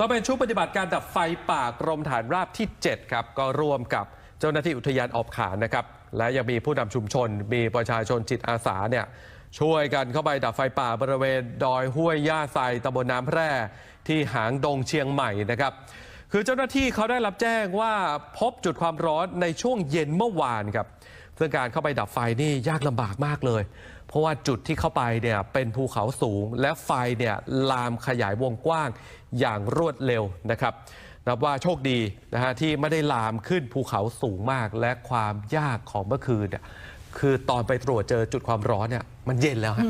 ก็เป็นชุดปฏิบัติการดับไฟป่ากรมฐานราบที่ 7 ครับ ก็ร่วมกับเจ้าหน้าที่อุทยานออบขานนะครับ และยังมีผู้นำชุมชน มีประชาชนจิตอาสาเนี่ยช่วยกันเข้าไปดับไฟป่าบริเวณ ดอยห้วยย่าไซตำบลน้ำแพร่ที่หางดงเชียงใหม่นะครับ คือเจ้าหน้าที่เขาได้รับแจ้งว่าพบจุดความร้อนในช่วงเย็นเมื่อวานครับ ซึ่งการเข้าไปดับไฟนี่ยากลำบากมากเลย เพราะว่าจุดที่เข้าไปเนี่ยเป็นภูเขาสูง และไฟเนี่ยลามขยายวงกว้างอย่างรวดเร็วนะครับนับว่าโชคดีนะฮะที่ไม่ได้ลามขึ้นภูเขาสูงมาก และความยากของเมื่อคืนเนี่ยคือตอนไปตรวจเจอจุดความร้อนเนี่ยมันเย็นแล้วฮะ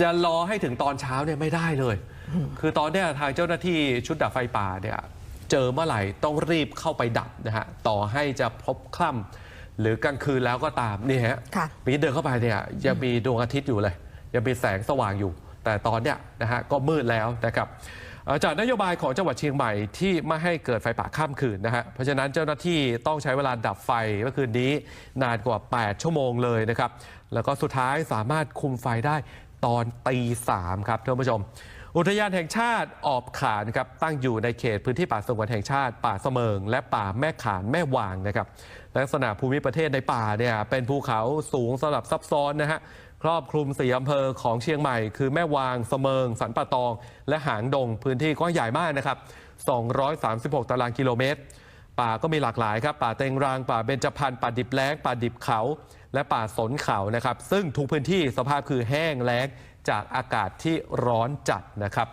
จะรอให้ถึงตอนเช้าเนี่ยไม่ได้เลย คือตอนเนี้ยทางเจ้าหน้าที่ชุดดับไฟป่าเนี่ยเจอเมื่อไหร่ต้องรีบเข้าไปดับนะฮะต่อให้จะพบคล่ำ หรือกลางคืนแล้วก็ตามนี่ฮะค่ะ มีเดินเข้าไปเนี่ยยังมีดวงอาทิตย์อยู่เลย ยังมีแสงสว่างอยู่ แต่ตอนเนี้ยนะฮะก็มืดแล้วนะครับเอ่อจากนโยบายของจังหวัดเชียงใหม่ที่ไม่ให้เกิดไฟป่าข้ามคืนนะฮะเพราะฉะนั้นเจ้าหน้าที่ต้องใช้เวลาดับไฟเมื่อคืนนี้นานกว่า 8 ชั่วโมงเลยนะครับแล้วก็สุดท้ายสามารถคุมไฟได้ตอนตีสามครับท่านผู้ชม อุทยานแห่งชาติออบขานครับตั้งอยู่ในเขตพื้นที่ป่าสงวนแห่งชาติ ป่าเสมิง และป่าแม่ขานแม่วางนะครับลักษณะภูมิประเทศในป่าเนี่ยเป็นภูเขาสูงสลับซับซ้อนนะฮะครอบคลุมสี่อำเภอของเชียงใหม่ คือแม่วางเสมิง สันป่าตอง และหางดง พื้นที่กว้างใหญ่มากนะครับ 236 ตารางกิโลเมตร ป่าก็มีหลากหลายครับ ป่าเต็งราง ป่าเบญจพรรณป่าดิบแล้ง ป่าดิบเขา และป่าสนเขานะครับ ซึ่งทุกพื้นที่สภาพคือแห้งแล้ง จากอากาศที่ร้อนจัดนะครับ